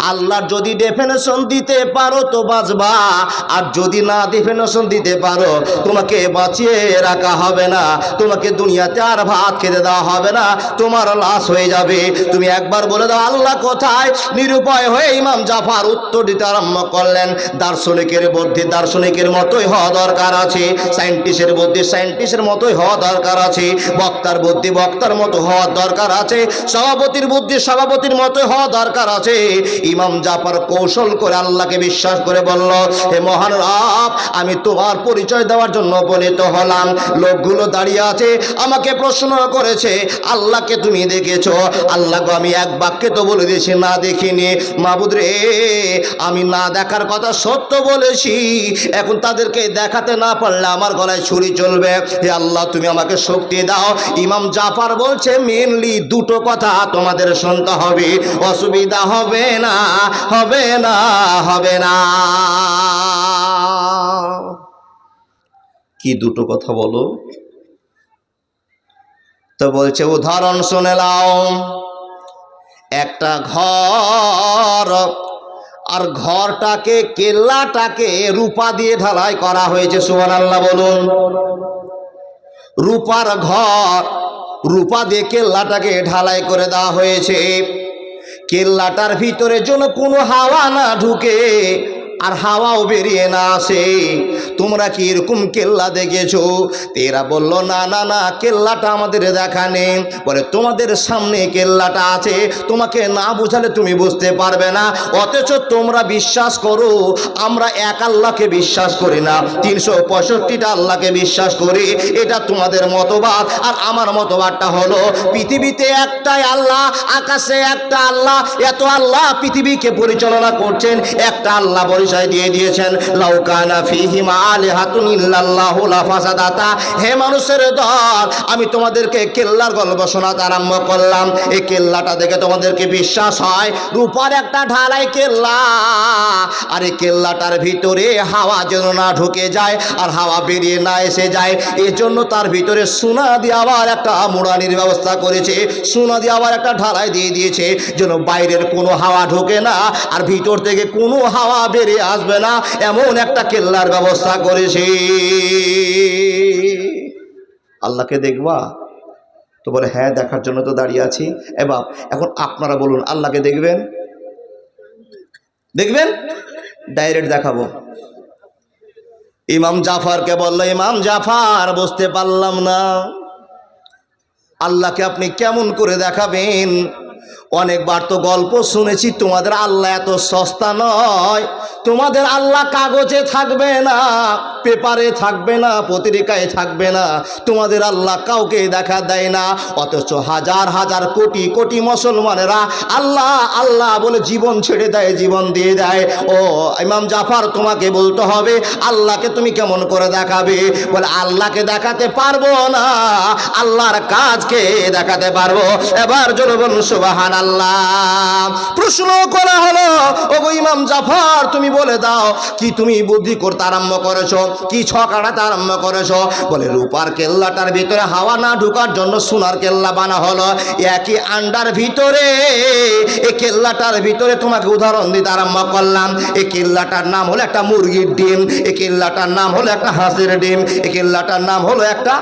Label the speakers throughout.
Speaker 1: আল্লাহর যদি ডেফিনেশন দিতে পারো তো বাঁচবা। আর যদি না ডেফিনেশন দিতে পারো, তোমাকে বাঁচিয়ে রাখা হবে না। তোমাকে দুনিয়াতে আর ভাত খেতে দেওয়া হবে না। তোমার লাশ হয়ে যাবে। তুমি একবার বলে দাও, আল্লাহ কোথায়? নিরুপায় হয়ে ইমাম জাফার উত্তর দিতে আরম্ভ করলেন। দার্শনিকের বুদ্ধি দার্শনিকের মতোই হওয়া দরকার আছে। সায়েন্টিস্টের বুদ্ধি সায়েন্টিস্টের মতোই হওয়া দরকার আছে। বক্তার বুদ্ধি বক্তার মতো হওয়ার দরকার আছে। সভাপতির বুদ্ধি সভাপতির মতোই হওয়া দরকার আছে। ইমাম জাফর কৌশল করে আল্লাহকে বিশ্বাস করে বলল, হে মহান রব, আমি তোমার পরিচয় দেওয়ার জন্য উপনীত হলাম। লোকগুলো দাঁড়িয়ে আছে, আমাকে প্রশ্ন করেছে, আল্লাহকে তুমি দেখেছ? আল্লাহকে আমি এক বাক্যে তো বলে দিয়েছি, না দেখিনি। মাবুদ রে, আমি না দেখার কথা সত্য বলেছি। এখন তাদেরকে দেখাতে না পারলে আমার গলায় ছুরি চলবে। হে আল্লাহ, তুমি আমাকে শক্তি দাও। ইমাম জাফার বলছে মেনলি দুটো কথা তোমাদের শুনতে হবে। অসুবিধা হবে না। হবে না হবে না। কি দুটো কথা বলো? তো বলছে, উদাহরণ শুনে লাও একটা ঘর, আর ঘরটাকে, কেল্লাটাকে রূপা দিয়ে ঢালাই করা হয়েছে সুমান আল্লাহ বলুন। রূপার ঘর, রূপা দিয়ে কেল্লাটাকে ঢালাই করে দেওয়া হয়েছে। কেল্লাটার ভিতরে যেন কোনো হাওয়া না ঢুকে। আর হাওয়াও বেরিয়ে না আসে। তোমরা কি এরকম কেল্লা দেখেছ? তেরা বলল, না না না, কেল্লাটা আমাদের দেখা নেই। বলে, তোমাদের সামনে কেল্লাটা আছে। তোমাকে না বোঝালে তুমি বুঝতে পারবে না। অথচ তোমরা বিশ্বাস করো, আমরা এক আল্লাহকে বিশ্বাস করি না। তিনশো পঁয়ষট্টিটা আল্লাহকে বিশ্বাস করি। এটা তোমাদের মতবাদ। আর আমার মতবাদটা হলো, পৃথিবীতে একটাই আল্লাহ, আকাশে একটা আল্লাহ, এত আল্লাহ পৃথিবীকে পরিচালনা করছেন, একটা আল্লাহ পরিচয় দিয়ে দিয়েছেন লাউকানা ফিহিমা আলিহাতুন ইল্লাল্লাহু লাফাসাদাতা। হে মানুষের দল, আমি তোমাদেরকে কেল্লার গল্প শোনাতে আরম্ভ করলাম। এই কেল্লাটা দেখে তোমাদেরকে বিশ্বাস হয়, রূপার একটা ঢালাই কেল্লা। আর এই কেল্লাটার ভিতরে হাওয়া যেন না ঢুকে যায় আর হাওয়া বেরিয়ে না এসে যায়, এজন্য তার ভিতরে সোনা দিয়ে আবার একটা মুড়ানির ব্যবস্থা করেছে, সোনা দিয়ে আবার একটা ঢালাই দিয়ে দিয়েছে, যেন বাইরের কোনো হাওয়া ঢোকে না আর ভিতর থেকে কোনো হাওয়া বেরিয়ে আসবে না, এমন একটা কেল্লার ব্যবস্থা করেছি। আল্লাহকে দেখবা? তো বলে হ্যাঁ দেখার জন্য তো দাঁড়িয়ে আছি। এ বাপ, এখন আপনারা বলুন, আল্লাহকে দেখবেন? দেখবেন? ডাইরেক্ট দেখাবো। ইমাম জাফারকে বলল, ইমাম জাফার, বুঝতে পারলাম না। আল্লাহকে আপনি কেমন করে দেখাবেন? অনেকবার তো গল্প শুনেছি, তোমাদের আল্লাহ এত সস্তা নয়। তোমাদের আল্লাহ কাগজে থাকবে না, পেপারে থাকবে না, পত্রিকায় থাকবে না। তোমাদের আল্লাহ কাউকে দেখা দেয় না, অথচ হাজার হাজার কোটি কোটি মুসলমানেরা আল্লাহ আল্লাহ বলে জীবন ছেড়ে দেয়, জীবন দিয়ে দেয়। ও, ইমাম জাফর, তোমাকে বলতে হবে, আল্লাহকে তুমি কেমন করে দেখাবে? বলে, আল্লাহকে দেখাতে পারব না, আল্লাহর কাজকে দেখাতে পারব। এবার জনগণ সুবাহান প্রশ্ন করা হলো ও গো ইমাম জাফর, তুমি বলে দাও, কি তুমি বুদ্ধি করতে আরম্ভ করেছ? কি ছকাটাতে আরম্ভ করেছ? বলে, রূপার কেল্লাটার ভিতরে হাওয়া না ঢুকার জন্য সোনার কেল্লা বানা হলো। একই আন্ডার ভিতরে এই কেল্লাটার ভিতরে তোমাকে উদাহরণ দিতে আরম্ভ করলাম। এই কেল্লাটার নাম হলো একটা মুরগির ডিম এই কেল্লাটার নাম হলো একটা হাঁসের ডিম এই কেল্লাটার নাম হলো একটা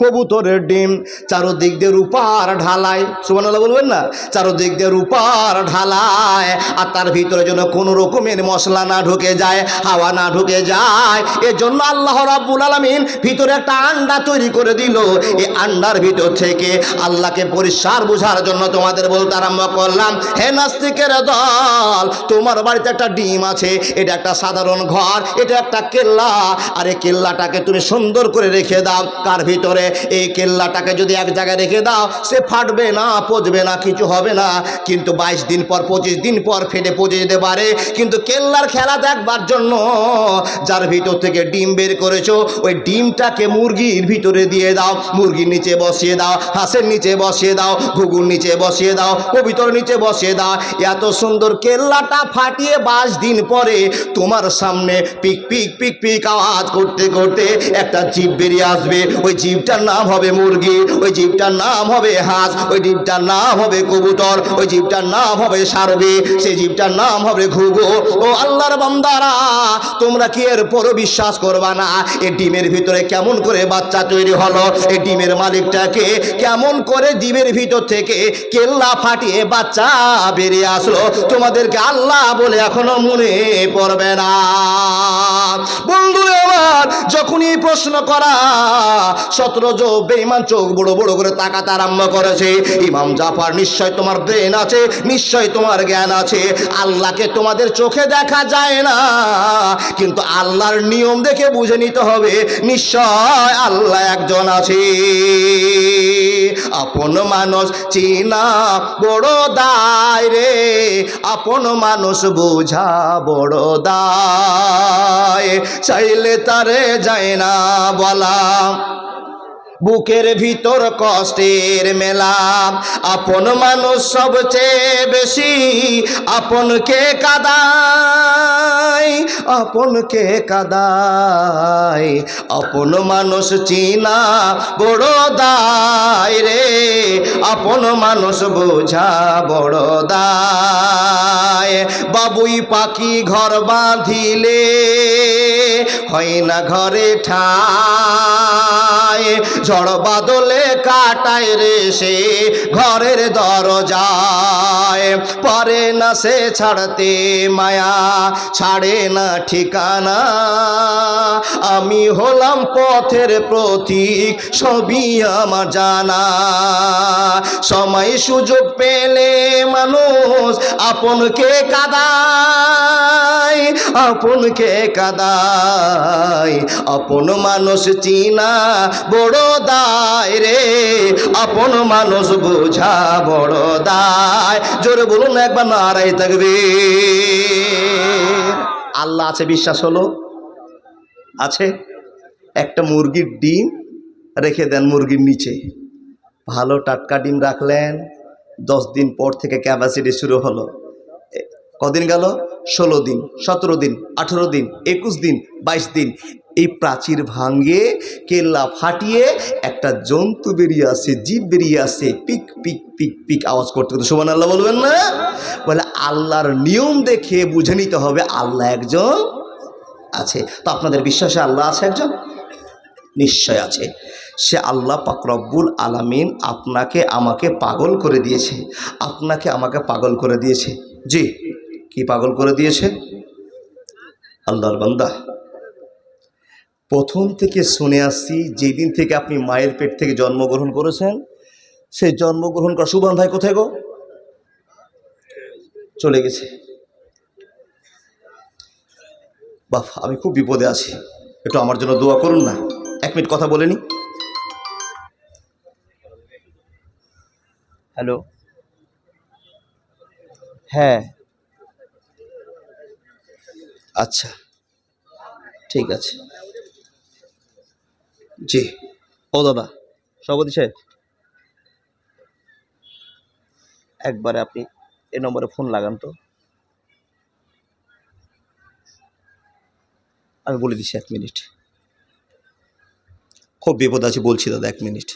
Speaker 1: কবুতরের ডিম চারোদিক দিয়ে রূপার ঢালাই সুবহানাল্লাহ বলবেন না? চারোদিক দিয়ে রূপার ঢালাই আর তার ভিতরে যেন কোনো রকমের মশলা না ঢুকে যায়, হাওয়া না ঢুকে যায়। এজন্য আল্লাহ রাব্বুল আলামিন ভিতরে একটা আন্ডা তৈরি করে দিল। এই আন্ডার ভিতর থেকে আল্লাহকে পরিষ্কার বোঝার জন্য তোমাদের বলতে আরম্ভ করলাম, হে নাস্তিকের দল, তোমার বাড়িতে একটা ডিম আছে, এটা একটা সাধারণ ঘর, এটা একটা কেল্লা, আর এই কেল্লাটাকে তুমি সুন্দর করে রেখে দাও। কার ভিতরে? এই কেল্লাটাকে যদি এক জায়গায় রেখে দাও, সে ফাটবে না, পচবে না, কিছু হবে না। কিন্তু বাইশ দিন পর, পঁচিশ দিন পর ফেটে পচে যেতে পারে। কিন্তু কেল্লার খেলা দেখবার জন্য যার ভিতর থেকে ডিম বের করেছ, ওই ডিমটাকে মুরগির ভিতরে দিয়ে দাও। মুরগির নিচে বসিয়ে দাও, হাঁসের নিচে বসিয়ে দাও, ঘুঘুর নিচে বসিয়ে দাও কবিতর নিচে বসিয়ে দাও। এত সুন্দর কেল্লাটা ফাটিয়ে বাইশ দিন পরে তোমার সামনে পিক পিক পিক পিক আওয়াজ করতে করতে একটা জীব বেরিয়ে আসবে। ওই জীবটার জীবটার নাম হবে মুরগি, ওই জীবটার নাম হবে হাঁস, ওই জীবটার নাম হবে কবুতর, ওই জীবটার নাম হবে সারবে, সেই জীবটার নাম হবে ঘুঘু। ও আল্লাহর বান্দারা, তোমরা কি এর পরও বিশ্বাস করবা না? এই ডিমের ভিতরে কেমন করে বাচ্চা তৈরি হলো? এই ডিমের মালিকটাকে কেমন করে ডিমের ভিতর থেকে কেল্লা ফাটিয়ে বাচ্চা বেরিয়ে আসলো? তোমাদেরকে আল্লাহ বলে এখনও মনে পড়বে না। বন্ধুরে আমার যখনই প্রশ্ন করা সতেরো জো বেইমান চোখ বড় বড় করে তাকাতে আরম্ভ করেছে। ইমাম জাফর, নিশ্চয় তোমার ব্রেন আছে, নিশ্চয় তোমার জ্ঞান আছে। আল্লাহকে তোমাদের চোখে দেখা যায় না, কিন্তু আল্লাহর নিয়ম দেখে বুঝে নিতে হবে, নিশ্চয় আল্লাহ একজন আছে। আপন মানুষ চিনা বড় দায় রে, আপন মানুষ বোঝা বড় দায়। চাইলে তারে যায় না বলা। বুকের ভিতর কষ্টের মেলা। আপন মানুষ সবচেয়ে বেশি আপনকে কাদায়? আপনকে কাদায়? আপন মানুষ চিনা বড় দায় রে। আপন মানুষ বোঝা বড় দায়। বাবুই পাখি ঘর বাঁধিলে হয় না ঘরে ঠায়। ঝড় বাদলে কাটায় রে সে ঘরের দরজায়। পরে না সে ছাড়তে মায়া, ছাড়ে না ঠিকানা। আমি হলাম পথের প্রতীক, সবই আমার জানা। সময় সুযোগ পেলে মানুষ আপনকে কাদায় আপনকে কাদায়। আপন মানুষ চিনা বড় দায় রে। আপন মানুষ বোঝা বড় দায়। জোরে বলুন একবার নারাই থাকবে আল্লাহ আছে, বিশ্বাস হলো? আছে? একটা মুরগির ডিম রেখে দেন মুরগির নিচে। ভালো টাটকা ডিম রাখলেন। দশ দিন পর থেকে ক্যাপাসিটি শুরু হলো। কদিন গেল? ষোলো দিন, সতেরো দিন, আঠেরো দিন, একুশ দিন, বাইশ দিন। এই প্রাচীর ভাঙ্গে কেল্লা ফাটিয়ে একটা জন্তু বেরিয়ে আসে, জীব বেরিয়ে আসে, পিক পিক পিক পিক আওয়াজ করতে করতে। সোমান আল্লাহ বলবেন না? বলে আল্লাহর নিয়ম দেখে বুঝে নিতে হবে আল্লাহ একজন আছে। তো আপনাদের বিশ্বাসে আল্লাহ আছে একজন? নিশ্চয় আছে। সে আল্লাহ পাকরব্বুল আলামিন আপনাকে, আমাকে পাগল করে দিয়েছে। আপনাকে আমাকে পাগল করে দিয়েছে। জি, কি পাগল করে দিয়েছে? আল্লাহর বান্দা। প্রথম থেকে শুনে আসছি যেদিন থেকে আপনি মায়ের পেট থেকে জন্মগ্রহণ করেছেন সেই জন্মগ্রহণ করা সুবান ভাই কোথায় গো? চলে গেছে। বাহ আমি খুব বিপদে আছি। একটু আমার জন্য দোয়া করুন না। এক মিনিট কথা বলে নি। হ্যালো। হ্যাঁ। আচ্ছা ঠিক আছে। জি। ও দাদা, সভাপতি সাহেব। একবারে আপনি এ নম্বরে ফোন লাগান তো। আমি বলে দিচ্ছি এক মিনিট। খুব বিপদ আছে, বলছি দাদা, এক মিনিট।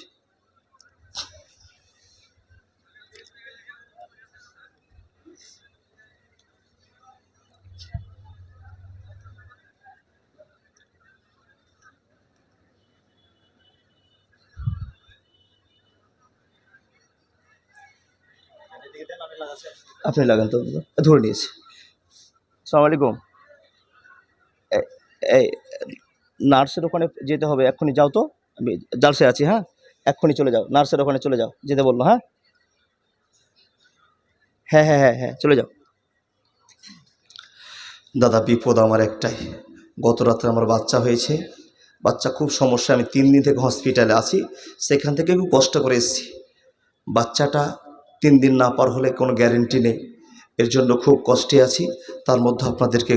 Speaker 1: আপনি লাগান তো ধরে নিয়েছি। সালাম আলাইকুম। এই নার্সের ওখানে যেতে হবে এক্ষুনি যাও তো। আমি জালসে আছি হ্যাঁ? এক্ষুনি চলে যাও নার্সের ওখানে চলে যাও যেতে বলল হ্যাঁ? হ্যাঁ হ্যাঁ হ্যাঁ হ্যাঁ চলে যাও। দাদা বিপদ আমার একটাই। গত রাত্রে আমার বাচ্চা হয়েছে। বাচ্চা খুব সমস্যা আমি তিন দিন থেকে হসপিটালে আছি। সেখান থেকে খুব কষ্ট করে এসেছি। বাচ্চাটা তিন দিন না পার হলে কোনো গ্যারেন্টি নেই। এর জন্য খুব কষ্টে আছি। তার মধ্যে আপনাদেরকে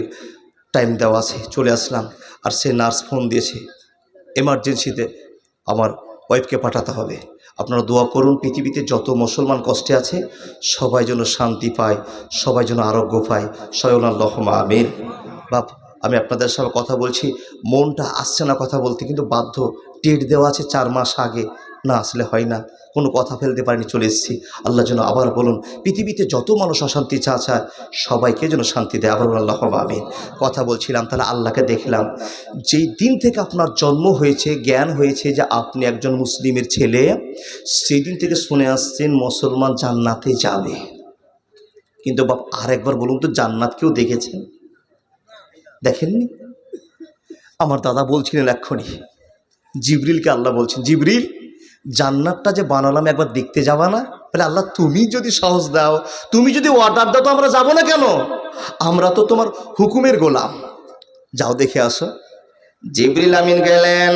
Speaker 1: টাইম দেওয়া আছে। চলে আসলাম। আর সে নার্স ফোন দিয়েছে। এমার্জেন্সিতে আমার ওয়াইফকে পাঠাতে হবে। আপনারা দোয়া করুন, পৃথিবীতে যত মুসলমান কষ্টে আছে, সবাই যেন শান্তি পায়, সবাই যেন আরোগ্য পায়। স্বয়ং আল্লাহ আমিন। বাপ, আমি আপনাদের সাথে কথা বলছি। মনটা আসছে না কথা বলতে, কিন্তু বাধ্য। ডেট দেওয়া আছে চার মাস আগে। না, আসলে হয় না। কোনো কথা ফেলতে পারিনি, চলে এসেছি। আল্লাহ যেন আবার বলুন, পৃথিবীতে যত মানুষ অশান্তি চা চায় সবাইকে যেন শান্তি দেয়। আবার বলুন, আল্লাহ আমিন। কথা বলছিলাম, তাহলে আল্লাহকে দেখলাম। যেই দিন থেকে আপনার জন্ম হয়েছে, জ্ঞান হয়েছে যে আপনি একজন মুসলিমের ছেলে, সেই দিন থেকে শুনে আসছেন মুসলমান জান্নাতে যাবে। কিন্তু বাপ, আরেকবার বলুন তো, জান্নাত কেউ দেখেছেন দেখেননি? আমার দাদা বলছিলেন এক্ষুনি, জিবরিলকে আল্লাহ বলছেন, জিবরিল জান্নাতটা যে বানালাম, একবার দেখতে যাবা না? বলে, আল্লাহ, তুমি যদি সাহস দাও, তুমি যদি অর্ডার দাও, তো আমরা যাব না কেন? আমরা তো তোমার হুকুমের গোলাম। যাও দেখে আসো। জিবরিল আমিন গেলেন।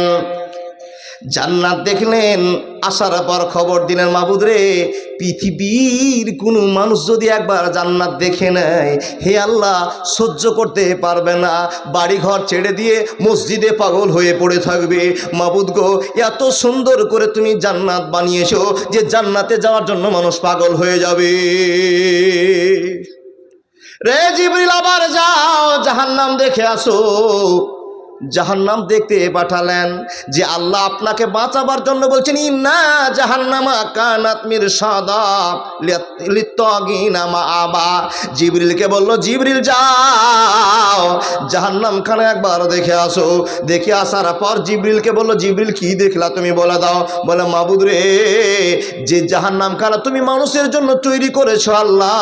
Speaker 1: জান্নাত দেখলেন আসার পর খবর দিলেন, মাবুদ রে, পৃথিবীর কোনো মানুষ যদি একবার জান্নাত দেখে নেয়, হে আল্লাহ, সহ্য করতে পারবে না। বাড়িঘর ছেড়ে দিয়ে মসজিদে পাগল হয়ে পড়ে থাকবে। মাবুদ গো, এত সুন্দর করে তুমি জান্নাত বানিয়েছো যে জান্নাতে যাওয়ার জন্য মানুষ পাগল হয়ে যাবে। রে জিবরিল, আবার যাও, জাহান্নাম দেখে আসো। জাহান্নাম দেখতে পাঠালেন যে আল্লাহ আপনাকে বাঁচাবার জন্য বলছেন, ইন্না জাহান্নামা কানাত মির সাদা লিত্তগিনামা আবা জিবরিলকে বলল, জিবরিল, যাও। জাহান্নাম খানে একবার দেখে আসো। দেখে আসার পর জিবরিলকে বলল, জিবরিল, কি দেখলা তুমি বলে দাও। বলে, মাবুদ রে, যে জাহান্নাম খানা তুমি মানুষের জন্য তৈরি করেছ আল্লাহ,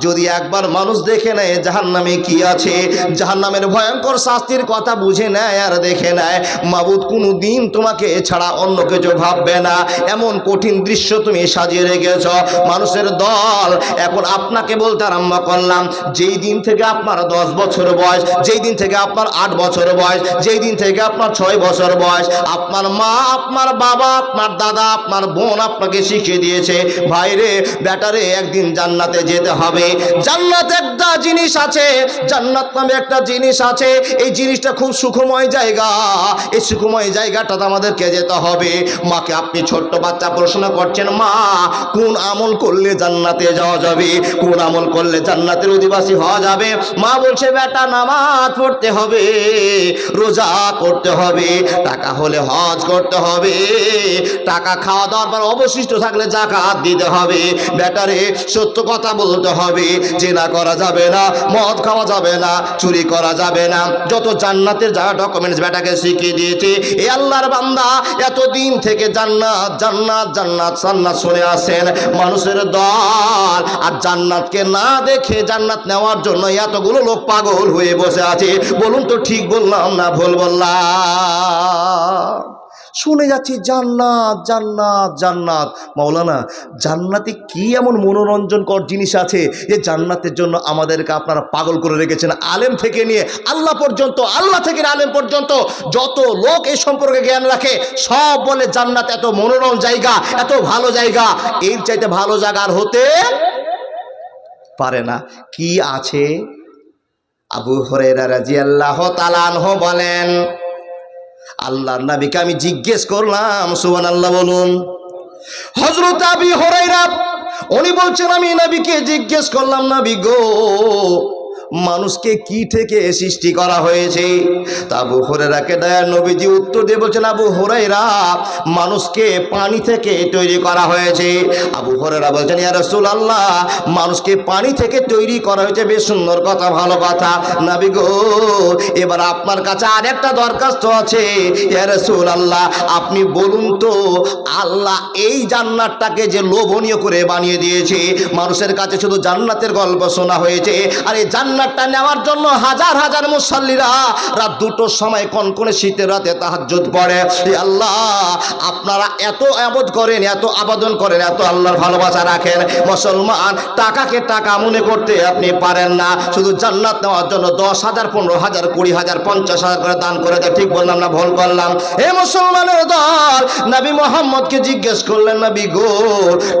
Speaker 1: যদি একবার মানুষ দেখে নেয় জাহান্নামে কি আছে? জাহান্নামের ভয়ঙ্কর শাস্তির কথা বুঝে নেয় আর দেখে নেয়। মাবুদ কোনো দিন তোমাকে ছাড়া অন্য কিছু ভাববে না। এমন কঠিন দৃশ্য তুমি সাজিয়ে রেখেছ। মানুষের দল, এখন আপনাকে বলতে আরম্ভ করলাম, যেই দিন থেকে আপনার দশ বছর বয়স, যেই দিন থেকে আপনার আট বছর বয়স, যেই দিন থেকে আপনার ছয় বছর বয়স, আপনার মা, আপনার বাবা, আপনার দাদা, আপনার বোন আপনাকে শিখিয়ে দিয়েছে ভাইরে ব্যাটারে একদিন জান্নাতে যেতে হবে। জান্নাত একটা জিনিস আছে, জান্নাত নামে একটা জিনিস আছে। এই জিনিসটা খুব সুখময় জায়গা, এই সুখময় জায়গাটাতে আমাদেরকে যেতে হবে। মাকে আপনি ছোট্ট বাচ্চা প্রশ্ন করছেন, মা, কোন আমল করলে জান্নাতে যাওয়া যাবে? কোন আমল করলে জান্নাতের অধিবাসী হওয়া যাবে? মা বলছে, বেটা, নামাজ পড়তে হবে, রোজা করতে হবে, টাকা হলে হজ করতে হবে, টাকা খাওয়া দাওয়ার পর অবশিষ্ট থাকলে জাকাত দিতে হবে। বেটারে সত্য কথা বলতে হবে, জেনা করা যাবে না, মদ খাওয়া যাবে না, চুরি করা যাবে না, যত জান্নাতের যা ডকুমেন্টস বেটাকে শিখিয়ে দিয়েছে, এ আল্লাহর বান্দা এতদিন থেকে জান্নাত জান্নাত জান্নাত জান্নাত শুনে আসেন মানুষের দল। আর জান্নাতকে না দেখে জান্নাত নেওয়ার জন্য এতগুলো লোক পাগল হয়ে বসে আছে। বলুন তো ঠিক বললাম না ভুল বললাম? শুনে যাচ্ছি, জান্নাত জান্নাত জান্নাত। মাওলানা, জান্নাতে কি এমন মনোরঞ্জনকর জিনিস আছে যে জান্নাতের জন্য আমাদেরকে আপনারা পাগল করে রেখেছেন? আলেম থেকে নিয়ে আল্লাহ পর্যন্ত, আল্লাহ থেকে আলেম পর্যন্ত যত লোক এই সম্পর্কে জ্ঞান রাখে, সব বলে জান্নাত এত মনোরম জায়গা, এত ভালো জায়গা। এর চাইতে ভালো জায়গা আর হতে পারে না। কি আছে? আবু হরেরা রাজিয়াল্লাহ তালানহ বলেন আল্লাহর নাবিকে আমি জিজ্ঞেস করলাম সুবান আল্লাহ বলুন। হজরত আবি হরাইরা উনি বলছেন, আমি নাবিকে জিজ্ঞেস করলাম, নাবি গো মানুষকে কি থেকে সৃষ্টি করা হয়েছে? তা আবু হরেরাকে দয়ার নবীজি উত্তর দিয়ে বলছেন, আবু হরাইরা মানুষকে পানি থেকে তৈরি করা হয়েছে। আবু হরেরা বলছেন, ইয়া রসুল আল্লাহ মানুষকে পানি থেকে তৈরি করা হয়েছে, বেশ সুন্দর কথা, ভালো কথা। নাবি গো, এবার আপনার কাছে আরেকটা দরখাস্ত আছে। ইয়া রসুল আল্লাহ আপনি বলুন তো, আল্লাহ এই জান্নাতটাকে যে লোভনীয় করে বানিয়ে দিয়েছে, মানুষের কাছে শুধু জান্নাতের গল্প শোনা হয়েছে, আর এই জান্নাতটা নেওয়ার জন্য হাজার হাজার মুসল্লিরা রাত দুটোর সময় কনকনে শীতের রাতে তাহাজ্জুদ পড়ে। আল্লাহ, আপনারা এত আবদ করেন, এত আবেদন করেন, এত আল্লাহর ভালোবাসা রাখেন। মুসলমান, টাকাকে টাকা মনে করতে আপনি পারেন না। শুধু জান্নাত নেওয়ার জন্য দশ হাজার, পনেরো হাজার, কুড়ি হাজার, পঞ্চাশ হাজার করে দান করে দেয়। ঠিক বললাম না ভুল করলাম? হে মুসলমানের দল, নবী মোহাম্মদকে জিজ্ঞেস করলেন, নবী গো,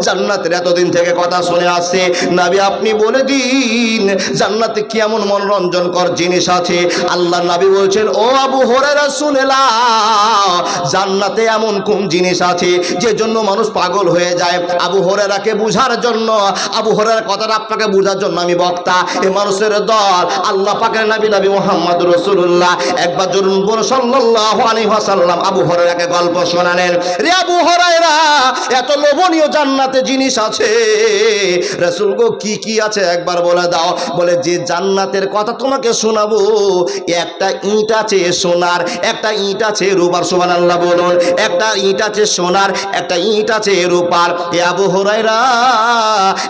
Speaker 1: জান্নাতের এতদিন থেকে কথা শুনে আসছে। নবী, আপনি বলে দিন, জান্নাতে কেমন মনোরঞ্জনকর জিনিস আছে? আল্লাহ নবী বলছেন, ও আবু হরেরা শুনেলা জান্নাতে এমন কোন জিনিস আছে যে জন্য মানুষ পাগল হয়ে যায়? আবু হরেরাকে বুঝার জন্য, আবু হরের কথাটা আপনাকে বুঝার জন্য আমি বক্তা। এ মানুষের দল, আল্লাহ পাকের নবী নবী মোহাম্মদ রসুল্লাহ একবার জরুন বল সাল্লাল্লাহু আলাইহি ওয়াসাল্লাম আবু হরেরাকে গল্প শোনালেন। রে আবু হরাইরা এত লোভনীয় জান্নাতে জিনিস আছে। রসুল গো, কি কি আছে? একবার বলে দাও। বলে, যে জান্নাতের কথা তোমাকে শোনাবো। একটা ইট আছে সোনার, একটা ইট আছে রূপার সোমান আল্লাহ বলুন। একটা ইট আছে সোনার, একটা ইট আছে রূপার। এ আবু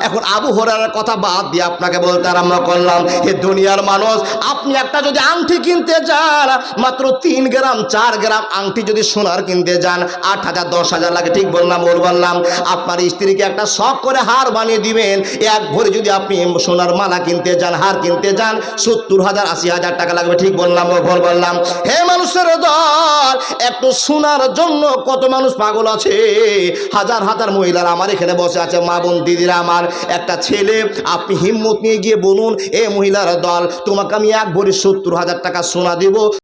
Speaker 1: এখন আবু কথা বাদ দিয়ে আপনাকে বলতে আরম্ভ করলাম। হে দুনিয়ার মানুষ, আপনি একটা যদি আংটি কিনতে যান, মাত্র তিন গ্রাম, চার গ্রাম আংটি যদি সোনার কিনতে যান, আট হাজার, দশ হাজার লাগে, ঠিক বললাম ওর বললাম। আপনার স্ত্রীকে একটা শখ করে হার বানিয়ে দিবেন, এক ভরে যদি আপনি সোনার মালা কিনতে যান, হার কিনতে যান, সত্তর হাজার, আশি হাজার টাকা লাগবে, ঠিক বললাম ভুল বললাম। হে মানুষের দল, একটু সোনার জন্য কত মানুষ পাগল আছে? হাজার হাজার মহিলারা আমার এখানে বসে আছে, মা বোন, দিদিরা আমার, একটা ছেলে, আপনি হিম্মত নিয়ে গিয়ে বলুন, এ মহিলার দল, তোমাকে আমি এক ভরি সত্তর হাজার টাকা সোনা দিব।